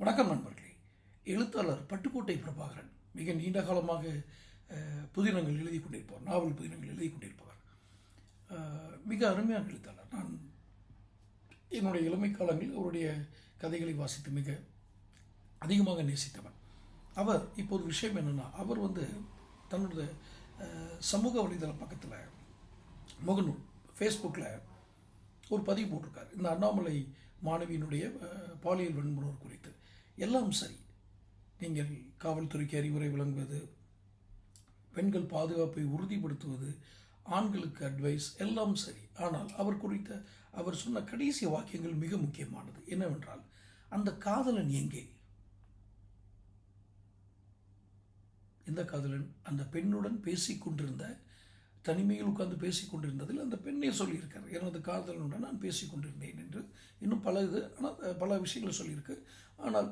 வணக்கம் நண்பர்களே. எழுத்தாளர் பட்டுக்கோட்டை பிரபாகரன். மிக நீண்ட காலமாக புதினங்கள் எழுதி கொண்டிருப்பவர் நாவல் புதினங்கள் எழுதி கொண்டிருப்பவர். மிக அருமையான எழுத்தாளர். நான் என்னுடைய இளமை காலங்களில் அவருடைய கதைகளை வாசித்து மிக அதிகமாக நேசித்தவன். அவர் இப்போது விஷயம் என்னென்னா அவர் வந்து தன்னுடைய சமூக வலைதள பக்கத்தில் முகநூல் ஃபேஸ்புக்கில் ஒரு பதிவு போட்டிருக்கார். இந்த அண்ணாமலை மாணவியினுடைய பாலியல் வன்முறை குறித்து. எல்லாம் சரி. நீங்கள் காவல்துறைக்கு அறிவுரை வழங்குவது பெண்கள் பாதுகாப்பை உறுதிப்படுத்துவது ஆண்களுக்கு அட்வைஸ் எல்லாம் சரி. ஆனால் அவர் குறித்த அவர் சொன்ன கடைசி வாக்கியங்கள் மிக முக்கியமானது. என்னவென்றால் அந்த காதலன் எங்கே? இந்த காதலன்? அந்த பெண்ணுடன் பேசிக் கொண்டிருந்த தனிமையில் உட்கார்ந்து பேசி கொண்டிருந்ததில் அந்த பெண்ணே சொல்லியிருக்கார். எனது காதலனுடன் நான் பேசிக் கொண்டிருந்தேன் என்று. இன்னும் பல இது ஆனால் பல விஷயங்களை சொல்லியிருக்கு. ஆனால்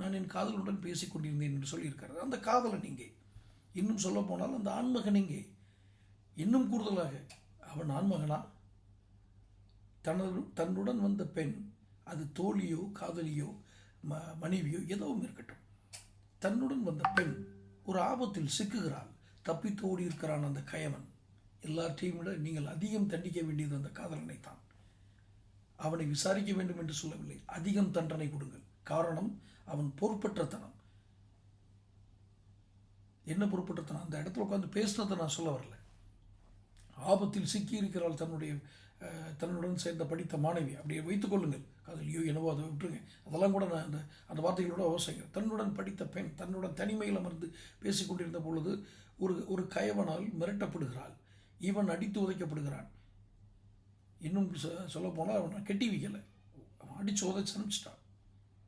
நான் என் காதலனுடன் பேசி கொண்டிருந்தேன் என்று சொல்லியிருக்காரு. அந்த காதலன் இங்கே. இன்னும் சொல்ல போனால் அந்த ஆண்மகன் எங்கே இன்னும் கூடுதலாக அவன் ஆண்மகனா? தனது தன்னுடன் வந்த பெண் அது தோழியோ காதலியோ ம மனைவியோ எதுவும் இருக்கட்டும். தன்னுடன் வந்த பெண் ஒரு ஆபத்தில் சிக்குகிறாள். தப்பித்து ஓடி இருக்கிறான் அந்த கயவன். எல்லாற்றையும் விட நீங்கள் அதிகம் தண்டிக்க வேண்டியது அந்த காதலனை தான். அவனை விசாரிக்க வேண்டும் என்று சொல்லவில்லை. அதிகம் தண்டனை கொடுங்கள். காரணம் அவன் பொறுப்பற்றத்தனம் என்ன பொறுப்பற்றத்தனம் அந்த இடத்துல உட்காந்து பேசுனதை நான் சொல்ல வரல. ஆபத்தில் சிக்கி இருக்கிறாள் தன்னுடைய தன்னுடன் சேர்ந்த படித்த மாணவி. அப்படியே வைத்துக் கொள்ளுங்கள். காதலியோ என்னவோ அதை விட்டுருங்க. அதெல்லாம் கூட நான் அந்த அந்த வார்த்தைகளோட அவசியம் தன்னுடன் படித்த பெண் தன்னுடன் தனிமையில் அமர்ந்து பேசிக் கொண்டிருந்த பொழுது ஒரு ஒரு கயவனால் மிரட்டப்படுகிறாள். இவன் அடித்து உதைக்கப்படுகிறான். இன்னும் சொல்ல போனால் அவனை கெட்டி வைக்கலை அவன் அடித்து உதைச்சு அனுப்பிச்சிட்டான்.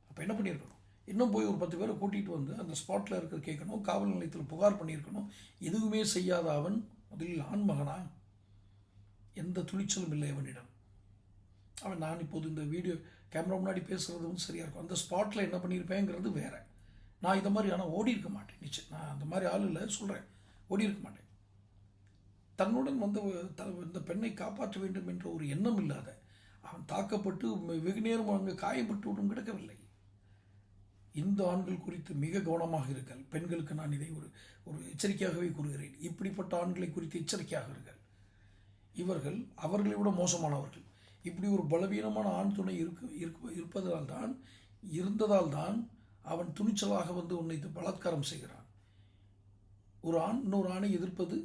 அப்போ என்ன பண்ணியிருக்கணும்? இன்னும் போய் ஒரு பத்து பேரை கூட்டிகிட்டு வந்து அந்த ஸ்பாட்டில் இருக்கிற கேட்கணும் காவல் நிலையத்தில் புகார் பண்ணியிருக்கணும். எதுவுமே செய்யாத அவன் முதலில் ஆண்மகனா எந்த துணிச்சலும் இல்லை அவனிடம். அவன் நான் இப்போது இந்த வீடியோ கேமரா முன்னாடி பேசுகிறது வந்து சரியாக இருக்கும். அந்த ஸ்பாட்டில் என்ன பண்ணியிருப்பேங்கிறது வேறு. நான் இந்த மாதிரி ஆனால் ஓடி இருக்க மாட்டேன். நிச்சயம் நான் அந்த மாதிரி ஆள் இல்லை சொல்கிறேன் ஓடி இருக்க மாட்டேன். தன்னுடன் வந்து த- இந்த பெண்ணை காப்பாற்ற வேண்டும் என்ற ஒரு எண்ணம் இல்லாத அவன் தாக்கப்பட்டு வெகு நேரம் அங்கே காயப்பட்டு ஒன்றும் கிடக்கவில்லை. இந்த ஆண்கள் குறித்து மிக கவனமாக இருங்கள். பெண்களுக்கு நான் இதை ஒரு ஒரு எச்சரிக்கையாகவே கூறுகிறேன். இப்படிப்பட்ட ஆண்களை குறித்து எச்சரிக்கையாக இருங்கள். இவர்கள் அவர்களை விட மோசமானவர்கள். இப்படி ஒரு பலவீனமான ஆண் துணை இருக்கு இருக்க இருப்பதால் தான் இருந்ததால் தான் அவன் துணிச்சலாக வந்து உன்னை பலாத்காரம் செய்கிறான். ஒரு ஆண் இன்னொரு ஆணை எதிர்ப்பது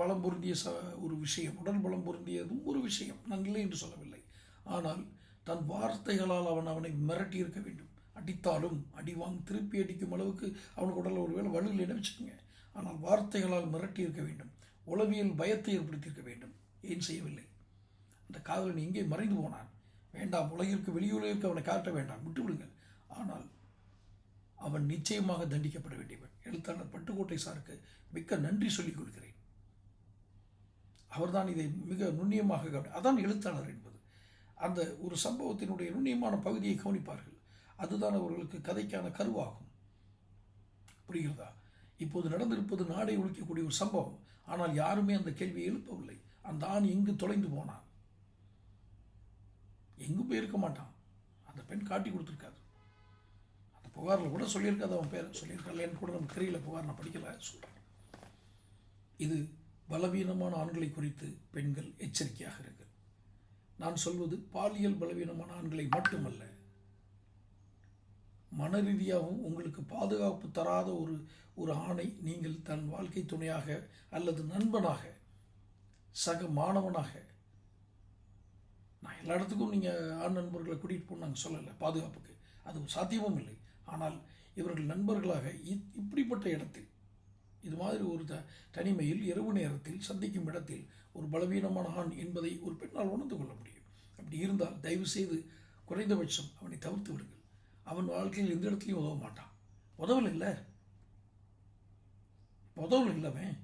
பலம் பொருந்திய ச ஒரு விஷயம். உடல் பலம் பொருந்தியதும் ஒரு விஷயம். நான் இல்லை என்று சொல்லவில்லை. ஆனால் தன் வார்த்தைகளால் அவன் அவனை மிரட்டி இருக்க வேண்டும். அடித்தாலும் அடி வாங்கி திருப்பி அடிக்கும் அளவுக்கு அவனுக்கு உடல் ஒருவேளை வலு இல்லைன்னு வச்சுக்கோங்க. ஆனால் வார்த்தைகளால் மிரட்டி இருக்க வேண்டும். உளவியல் பயத்தை ஏற்படுத்தியிருக்க வேண்டும். ஏன் செய்யவில்லை? அந்த காதலன் எங்கே மறைந்து போனான்? வேண்டாம். உலகிற்கு வெளியுலகிற்கு அவனை காட்ட வேண்டாம். விட்டு விடுங்கள் ஆனால் அவன் நிச்சயமாக தண்டிக்கப்பட வேண்டியவன். எழுத்தாளர் பட்டுக்கோட்டை சாருக்கு மிக்க நன்றி சொல்லிக் கொள்கிறேன். அவர்தான் இதை மிக நுண்ணியமாக கவனி அதான் எழுத்தாளர் என்பது. அந்த ஒரு சம்பவத்தினுடைய நுண்ணியமான பகுதியை கவனிப்பார்கள். அதுதான் அவர்களுக்கு கதைக்கான கருவாகும். புரிகிறதா? இப்போது நடந்திருப்பது நாடை ஒழிக்கக்கூடிய ஒரு சம்பவம். ஆனால் யாருமே அந்த கேள்வியை எழுப்பவில்லை. அந்த ஆண் எங்கு தொலைந்து போனான்? எங்கும் போயிருக்க மாட்டான். அந்த பெண் காட்டி கொடுத்துருக்காது. புகாரில் கூட சொல்லியிருக்காது அவன் பேர் சொல்லியிருக்காளேன்னு கூட நமக்கு தெரியல. புகார் நான் படிக்கல சொல்கிறேன் இது பலவீனமான ஆண்களை குறித்து பெண்கள் எச்சரிக்கையாக இருங்கள் நான் சொல்வது பாலியல் பலவீனமான ஆண்களை மட்டுமல்ல மன ரீதியாகவும் உங்களுக்கு பாதுகாப்பு தராத ஒரு ஒரு ஆணை நீங்கள் தன் வாழ்க்கை துணையாக அல்லது நண்பனாக சக மாணவனாக நான் எல்லா இடத்துக்கும் நீங்கள் ஆண் நண்பர்களை கூட்டிகிட்டு போகணும் நாங்கள் சொல்லலை பாதுகாப்புக்கு. அது சாத்தியமும் இல்லை. ஆனால் இவர்கள் நண்பர்களாக இப்படிப்பட்ட இடத்தில் இது மாதிரி ஒரு த தனிமையில் இரவு நேரத்தில் சந்திக்கும் இடத்தில் ஒரு பலவீனமான ஆண் என்பதை ஒரு பெண்ணால் உணர்ந்து கொள்ள முடியும். அப்படி இருந்தால் தயவு செய்து குறைந்தபட்சம் அவனை தவிர்த்து விடுங்கள். அவன் வாழ்க்கையில் எந்த இடத்துலையும் உதவ மாட்டான். உதவல இல்லை. உதவல இல்லவன்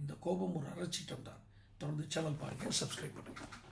இந்த கோபம் ஒரு அரைச்சிட்டம் தான். தொடர்ந்து சேனல் பாருங்கள் சப்ஸ்கிரைப் பண்ணுங்கள்